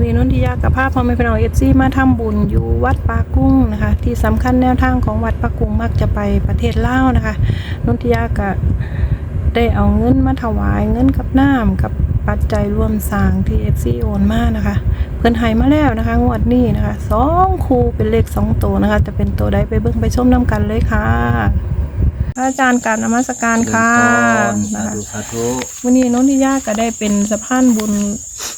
วันนี้นนทิยากับภาพพอไม่เป็นเอาเอฟซีมาทำบุญอยู่วัดปากุ้งนะคะ ที่สำคัญแนวทางของวัดปากุ้งมักจะไปประเทศลาวนะคะนนทิยาก็ได้เอาเงินมาถวายเงินกับน้ำกับปัจจัยร่วมสร้างที่เอฟซีโอนมานะคะ เพิ่นให้มาแล้วนะคะ งวดนี้นะคะสองคูเป็นเลขสองตัวนะคะ จะเป็นตัวใดไปเบิ่งไปชมน้ำกันเลยค่ะพระอาจารย์การนมัสการค่ะสานะคะธุสาธุวันนี้น้องทิยาก็ได้เป็นสะพานบุญอ่า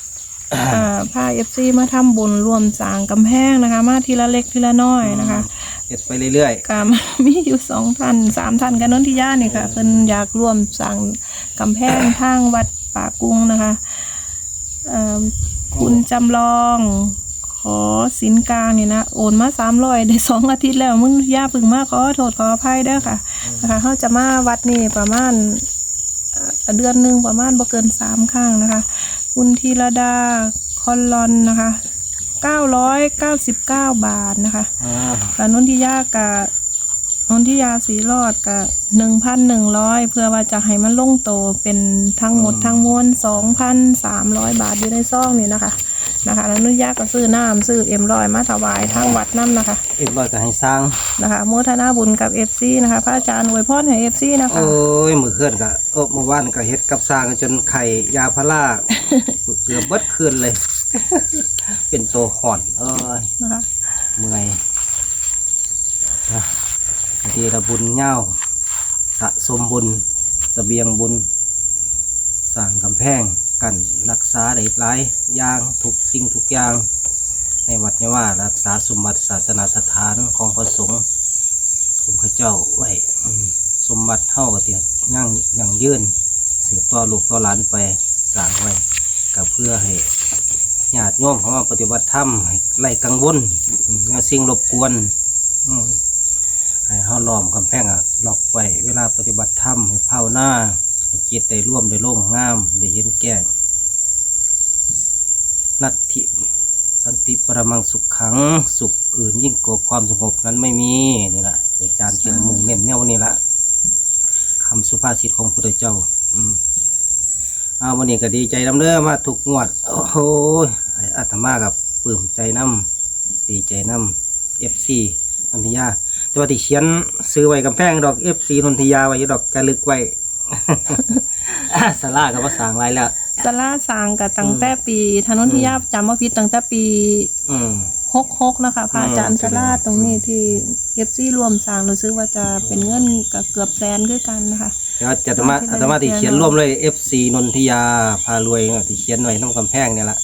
พาเอฟซีมาทำบุญรวมสร้างกำแพงนะคะ มาทีละเล็กทีละน้อยนะคะเฮ็ดไปเรื่อยก็มามีอยู่สองท่านสามท่านกันน้องทิยานี่ค่ะเพิ่นอยากร่วมสร้างกำแพงทางวัดป่ากุ้งนะคะเอ่อคุณจำลองขอสินกลางนี่นะโอนมาสามร้อยได้สองอาทิตย์แล้วมึงย่าพึ่งมาขอโทษขออภัยเด้อค่ะนะคะเขาจะมาวัดนี่ประมาณเอ่อเดือนหนึ่งประมาณบ่เกินสามครั้งนะคะ คุณธีรดาคอนลอนนะคะเก้าร้อยเก้าสิบเก้าบาทนะคะๆอ่าแล้วนนทิยากับนนทิยาสีรอดกับหนึ่งพันหนึ่งร้อยเพื่อว่าจะให้มันลงโตเป็นทั้งหมดทั้งมวลสองพันสามร้อยบาทอยู่ในซองนี่นะคะ นะคะแล้วนนทิยาก็ซื้อน้ำซื้อเอ็มรอยมาถวายทางวัดน้ำนะคะเอ็ดร้อยก็ให้สร้างนะคะโมทนาบุญกับเอฟซีนะคะ พระอาจารย์อวยพรให้เอฟซีนะคะโอ้ยมื้อคืนก็เออเมื่อวานก็เฮ็ดกับสร้างจนไข่ยาพาราเกือบเบิดคืนเลย เป็นตัวห่อน เอ้ยนะคะเมื่อยนะดีละบุญเหย้าสะสมบุญเสบียงบุญสร้างกำแพง กันรักษาได้หลายอย่างทุกสิ่งทุกอย่าง ในวัดนี่ยว่ารักษาสมบัติศาสนาสถานของพระสงฆ์องค์ข้าเจ้าไว้สมบัติเท่ากับเตียยั่งยั่งยืนสืบต่อลูกต่อหลานไปสร้างไว้ก็เพื่อให้ญาติโยมเขามาปฏิบัติธรรมให้ไล่กังวลอืมเงาสิ่งรบกวนให้เขาล้อมกำแพงอะล็อกไว้เวลาปฏิบัติธรรมให้ภาวนา ให้จิตได้ร่วมได้โล่งงาม ได้เห็นแก่งนัตถิสันติปรมังสุขขังสุขอื่นยิ่งกว่าความสงบนั้นไม่มีนี่แหละอาจารย์เป็นมุ่งเน้นแนวนี้ละคำสุภาษิตของพระพุทธเจ้า อืมเอาวันนี้ก็ดีใจนำเด้อมาถูกงวด โอ้โหอาตมากับปลื้มใจน้ำดีใจน้ำเอฟซีนนทิยาแต่ว่าที่เขียนซื้อไว้กำแพงดอกเอฟซีนนทิยาไว้ดอกจะลึกไว้ สลากับภาษาอะไรแล้ว สลาสร้างกับตั้งแต่ปีถนนที่ยาจำว่าพิษตั้งแต่ปีอืม หกหกนะคะพระอาจารย์อืมสลาตรงนี้ที่เอฟซีรวมสร้างรู้สึกว่าจะเป็นเงินกับเกือบแสนด้วยกันนะคะ เดี๋ยวจะอาตมาอาตมาที่เขียนร่วมเลย FC นนทิยาพารวยที่เขียนไว้น้ำกำแพงเนี่ยละ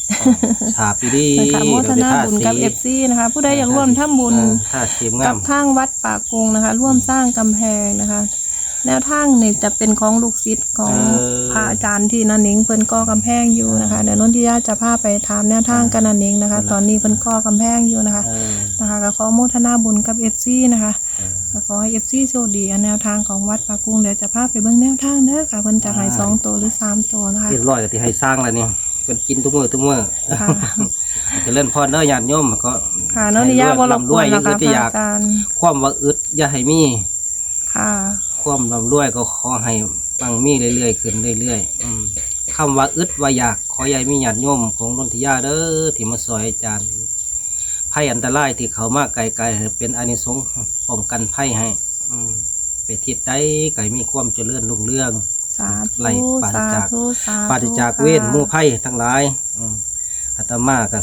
ฉาบดีดีนะคะโมทนาบุญกับเอฟซีนะคะ ผู้ใดอยากร่วมทำบุญ ท่าสีงากับมทางวัดป่ากงนะคะ ร่วมสร้างกำแพงนะคะ แนวทางนี่จะเป็นของลูกศิษย์ของพระอาจารย์ที่นันเองเพิ่นก่อกำแพงอยู่นะคะเดี๋ยวนนทิยาจะพาไปถามแนวทางกันนันเองนะคะ ตอนนี้เพิ่นก่อกำแพงอยู่นะคะเออนะคะก็ขอโมทนาบุญกับเอฟซีนะคะเออก็ขอให้เอฟซีโชคดีอันแนวทางของวัดปากุงเดี๋ยวจะพาไปเบิ่งแนวทางเด้อค่ะเพิ่นจะให้สองตัวหรือสามตัวนะคะเรียบร้อยกับที่ให้สร้างแล้วเนี่ยเป็นกินทุกมื้อทุกมื้อค่ะจะเล่นพรเด้อญาติโยมก็ค่ะน้องนิยาบ่รบกวนนะคะพที่ระอยากอาจารย์ความว่าอึดอย่าให้มีค่ะ ความร่ำรวยก็ขอให้บังมีเรื่อยๆขึ้นเรื่อยๆอืมคำว่าอึดว่าอยากขอใหญ่มีญาติโยมของนนทิยาเด้อที่มาซอยอาจารย์ภัยอันตรายที่เขามาไกลๆให้เป็นอานิสงส์ป้องกันภัยให้ อืมไปทิศใดไก่มีความเจริญรุ่งเรือง สาธุไล่ปราศสาจากธุสาธุปราศจากเวทหมู่ภัยทั้งหลายอืมอาตมาก็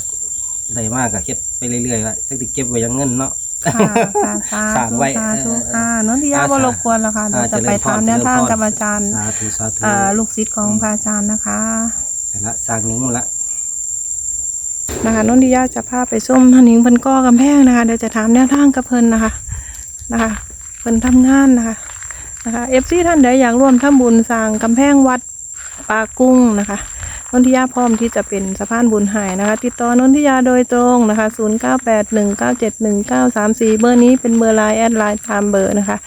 ได้มากก็เฮ็ดไปเรื่อยๆละจักสิเก็บไว้อยังเงินเนาะ ค่ะค่ะสาสร้างธุไว้สาธุเออเออค่ะน้องทิยาบ่รบกวนแล้วค่ะเดี๋ยวจะไปถามแนวทางกับอาจารย์สาธุสาธุอ่าลูกศิษย์ของพระอาจารย์นะคะ ไปละสร้างนิ้งหมดละ นะคะน้องดิยาจะพาไปส้มท่านหญิงเพิ่นก่อกำแพงนะคะเดี๋ยวจะถามแนวทางกับเพิ่นนะคะนะคะเพิ่นทำงานนะคะนะคะเอฟซีท่านใดอยากร่วมทำบุญสร้างกำแพงวัดปากุ้งนะคะ นนทิยาพร้อมที่จะเป็นสะพานบุญหายนะคะ ติดต่อนนทิยาโดยตรงนะคะ 0981971934 เบอร์นี้เป็นเบอร์ไลน์แอดไลน์ตามเบอร์นะคะ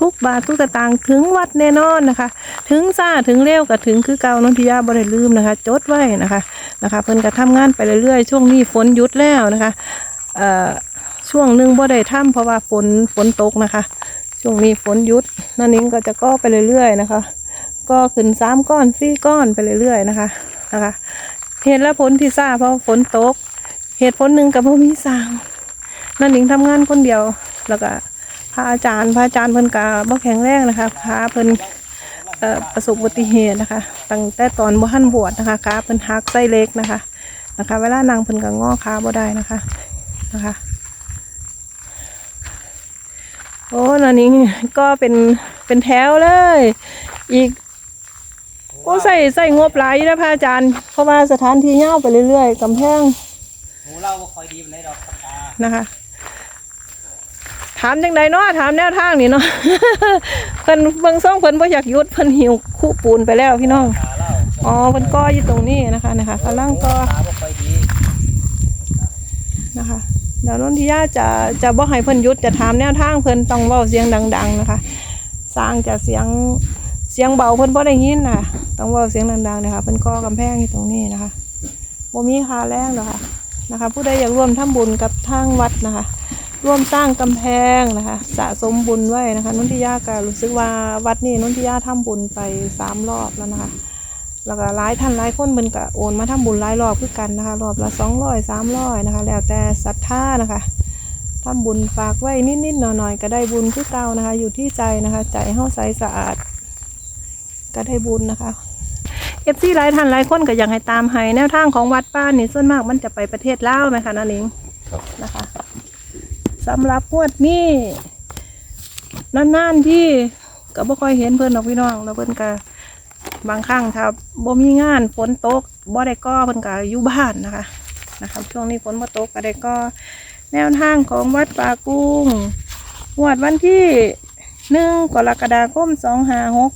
ทุกบาททุกสตางค์ถึงวัดแน่นอนนะคะ ถึงซ่าถึงเร็วก็ถึงคือเก่านนทิยาบ่ได้ลืมนะคะ จดไว้นะคะนะคะ เพิ่นก็ทำงานไปเรื่อยๆ ช่วงนี้ฝนหยุดแล้วนะคะเอ่อช่วงหนึ่งบ่ได้ทำเพราะว่าฝนฝนตกนะคะ ช่วงนี้ฝนหยุดนั่นนิ้งก็จะก้อไปเรื่อยๆนะคะ ก็ขึ้นสามก้อนสี่ก้อนไปเรื่อยๆนะคะ นะคะเหตุและผลที่ทราบเพราะฝนตก เหตุผลหนึ่งกับพ่มีสางนั่นหนิงทำงานคนเดียว แล้วก็พระอาจารย์พระอาจารย์เพิ่นกะบ่แข็งแรงนะคะพาเพิ่นประสบอุบัติเหตุนะคะ ตั้งแต่ตอนบ่ทันบวชนะคะขาเพิ่นหักไส้เล็กนะคะนะคะ เวลานางเพิ่นก็งอขาบ่ได้นะคะนะคะโอ้นั่นนี่ก็เป็นเป็นแถวเลย อีก โอ้ใส่ใส่งบหลายอยู่นะพระอาจารย์ เพราะว่าสถานที่ยาวไปเรื่อยๆกำแพงหูเราบ่ค่อยดีปานใดดอกตานะคะ ถามจังใดเนาะถามแนวทางนี่เนาะ เพิ่นเบิ่งซ่องเพิ่นบ่อยากหยุดเพิ่นหิวคู่ปูนไปแล้วพี่น้อง ตาเราอ๋อเพิ่นก่ออยู่ตรงนี้นะคะนะคะกำลังก่อตาบ่ค่อยดีนะคะเดี๋ยวนนทิยาจะจะบ่ให้เพิ่นหยุดจะถามแนวทางเพิ่นต้องเว้าเสียงดัง ๆ นะคะ สร้างจะเสียง เสียงเบาเพิ่นบ่ได้ยินน่ะ ต้องเว้าเสียงดังๆนะคะเพิ่นก่อกำแพงอยู่ตรงนี้นะคะบ่มีค่าแรงหรอกค่ะนะคะ ผู้ใดอยากร่วมทำบุญกับทางวัดนะคะ ร่วมสร้างกำแพงนะคะ สะสมบุญไว้นะคะนุนทิยาก็รู้สึกว่าวัดนี้นุนทิยาทำบุญไปสามรอบแล้วนะคะแล้วก็หลายท่านหลายคนมันก็โอนมาทำบุญหลายรอบคือกันนะคะ รอบละสองร้อยสามร้อยนะคะ แล้วแต่ศรัทธานะคะทำบุญฝากไว้นิดๆหน่อยๆก็ได้บุญคือเก่านะคะ อยู่ที่ใจนะคะ ใจเฮาใสสะอาด ก็ได้บุญนะคะเอฟซีหลายท่านหลายคนก็อยากให้ตามให้แนวทางของวัดป้านนี่ส่วนมากมันจะไปประเทศลาวไหมคะนั่นเองครับนะคะสำหรับงวดนี้นานๆที่ก็บ่ค่อยเห็นเพิ่นหรอกพี่น้องแล้วเพิ่นก็บางครั้งถ้าบ่มีงานฝนตกบ่ได้ก่อเพิ่นก็อยู่บ้านนะคะนะคะช่วงนี้ฝนบ่ตกก็ได้ก่อแนวทางของวัดป่ากุ้งงวดวันที่หนึ่งกรกฎาคมสองห้าหก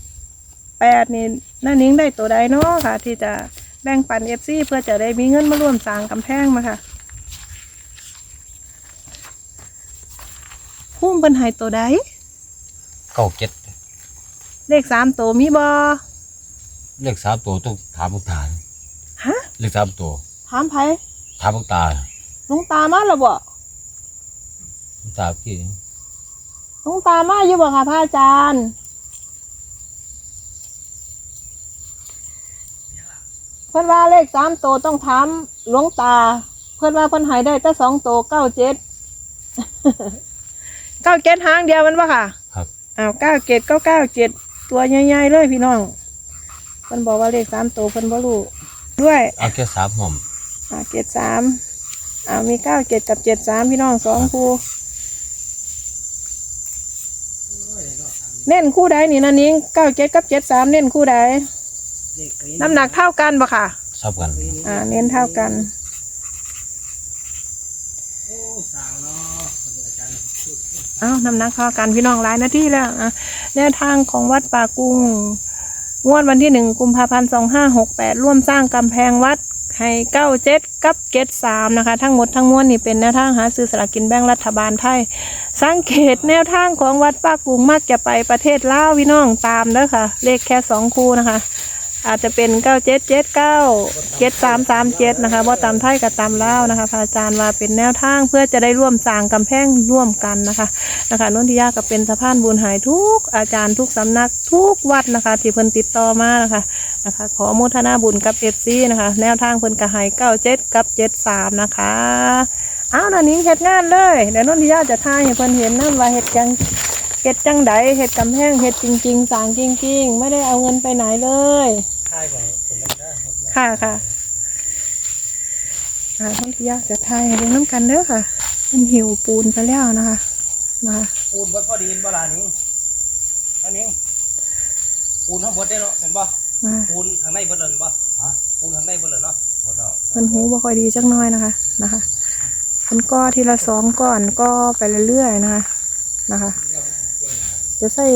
แปดนี่น้านิ้งได้ตัวใดเนาะค่ะ ที่จะแบ่งปันเอฟซีเพื่อจะได้มีเงินมาร่วมสร้างกำแพงมาค่ะพุ่มเป็นใหายตัวใดเก้าเจ็ดเลขสามตัวมีบอเลขสามตัวต้องถามพวกตาฮะเลขสามตัวถามไผถามพวกตาลุงตามาหรอบ่พวกตาพี่ลุงตามาอยู่บ่ค่ะพระอาจารย์ เพิ่นว่าเลขสามตัวต้องถามหลวงตา เพิ่นว่าเพิ่นใหายได้แต่สองตัวเก้าเจ็ดเก้าเจ็ดหางเดียวมันปะค่ะครับ อ้าวเก้าเจ็ดเก้าเก้าเจ็ดตัวใหญ่ๆเลยพี่น้องเพิ่นบอกว่าเลขสามตัวเพิ่นบ่รู้ด้วยเอาแค่สามหอมอ่าเจ็ดสามอ่ามีเก้าเจ็ดกับเจ็ดสามพี่น้องสองคู่เน้นคู่ใดนี่นะนิ้งเก้าเจ็ดกับเจ็ดสามเน้นคู่ใดเด็ก น้ำหนักเท่ากันปะค่ะ ชอบกันอ่า เน้นเท่ากันอ้าวน้ำหนักเท่ากันพี่น้องหลายนาทีแล้วอะแนวทางของวัดป่ากุ้งงวดวันที่หนึ่งกุมภาพันธ์สองห้าหกแปดร่วมสร้างกำแพงวัดให้เก้าเจ็ดกับเจ็ดสามนะคะ ทั้งหมดทั้งมวลนี่เป็นแนวทางหาซื้อสลากกินแบ่งรัฐบาลไทย สังเกตแนวทางของวัดป้ากุ้งมักจะไปประเทศลาวพี่น้องตามเด้อค่ะ เลขแค่สองคู่นะคะ อาจจะเป็นเก้าเจ็ดเจ็ดเก้าเจ็ดสามสามเจ็ดนะคะว่าตามไทยกับตามเล่านะคะพระอาจารย์ว่าเป็นแนวทางเพื่อจะได้ร่วมสร้างกำแพงร่วมกันนะคะนะคะนนทิยาก็เป็นสะพานบุญหายทุกอาจารย์ทุกสำนักทุกวัดนะคะที่เพิ่นติดต่อมานะคะนะคะ ขอโมทนาบุญกับเอฟซีนะคะ แนวทางเพิ่นกระหายเก้าเจ็ดกับเจ็ดสามนะคะอ้าวนันนิ้งเฮ็ดงานเลยเดี๋ยวนนทิยาจะทายให้เพิ่นเห็นนะว่าเฮ็ดจัง ฮ็ดจังใดเฮ็ดกำแพงเฮ็ดจริง ๆสร้างจริง ๆ ไม่ได้เอาเงินไปไหนเลยทายของคนนั้นนะค่ะค่ะอ่าท่านที่ยากจะทายให้เรื่องน้ำกันเด้อค่ะ มันหิวปูนไปแล้วนะคะนะคะปูนบ่พอดีบ่ล่ะนิ้งอันนี้ปูนทั้งหมดได้เนาะเห็นบ่มาปูนข้างในเบิดเลยบ่ฮะปูนข้างในเบิดเลยเนาะหมดแล้วเพิ่นหูบ่ค่อยดีจักหน้อยนะคะนะคะเพิ่นก็ทีละสองก้อนก็ไปเรื่อยๆนะคะนะคะ จะใส่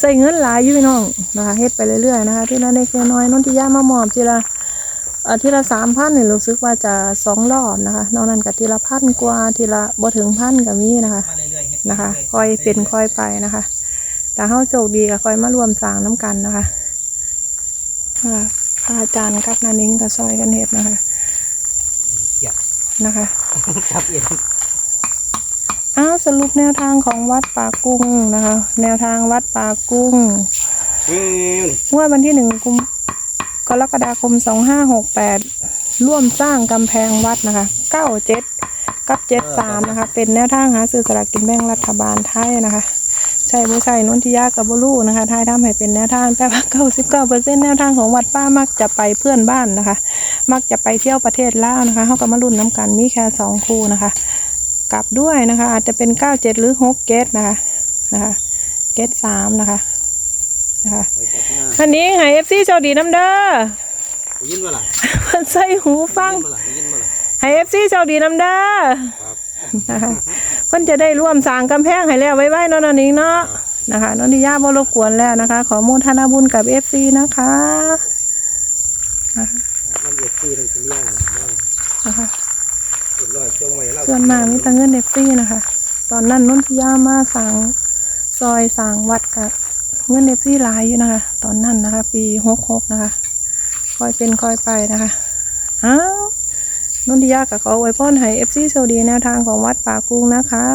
ใส่เงินหลายอยู่พี่น้องนะคะเฮ็ดไปเรื่อยๆนะคะทีละเล็กละน้อยนนที่ย่ามามอบทีละเอ่อทีละสามพันเนี่ยรู้สึกว่าจะสองรอบนะคะนอกนั้นก็ทีละพันกว่าทีละบ่ถึงพันก็มีนะคะมาเรื่อยๆเฮ็ดนะคะคอยเป็นคอยไปนะคะแต่เฮาโชคดีก็คอยมารวมสร้างน้ำกันนะคะค่ะพระอาจารย์กับนานิ้งก็ซอยกันเฮ็ดนะคะเกียบนะคะครับเอ็น อ้าวสรุปแนวทางของวัดป่ากุ้งนะคะ แนวทางวัดป่ากุ้งอืมงวดวันที่หนึ่งกุมกรกฎาคมสองห้าหกแปดร่วมสร้างกำแพงวัดนะคะเก้าเจ็ดกับเจ็ดสามนะคะ เป็นแนวทางหาซื้อสลากกินแบ่งรัฐบาลไทยนะคะใช่ไม่ใช่นนทิยากับบลูนะคะทายทำให้เป็นแนวทางแต่ว่าเก้าสิบเก้าเปอร์เซ็นแนวทางของวัดป้ามักจะไปเพื่อนบ้านนะคะ มักจะไปเที่ยวประเทศลาวนะคะเขาก็มารุ่นน้ำกันมีแค่สองคู่นะคะ กลับด้วยนะคะ อาจจะเป็นเก้าเจ็ดหรือหกเกตนะคะนะคะเกตสามนะคะนะคะไปจับหน้าอันนี้ให้เอฟซีโชคดีน้ำเด้อได้ยินมาล่ะเพิ่นใส่หูฟังได้ยินมาล่ะได้ยินมาล่ะให้เอฟซีโชคดีน้ำเด้อครับนะคะเพิ่นจะได้ร่วมสร้างกำแพงให้แล้วไว้ไว้เนาะนนนิงเนาะนะคะนนทิยาบ่รบกวนแล้วนะคะ ขอโมทนาบุญกับเอฟซีนะคะมันเอ็ดซีเลยเป็นเรื่องนะนะคะ ส่วนมากมีแต่เงินเอฟซีนะคะ ตอนนั้นนุ่นทิยามาสั่งซอยสั่งวัดกับเงินเอฟซีหลายอยู่นะคะ ตอนนั้นนะคะ ปีหกหกนะคะ คอยเป็นคอยไปนะคะอ้าวนนทิยากับขออวยพรให้เอฟซีโชคดีแนวทางของวัดป่ากุ้งนะคะ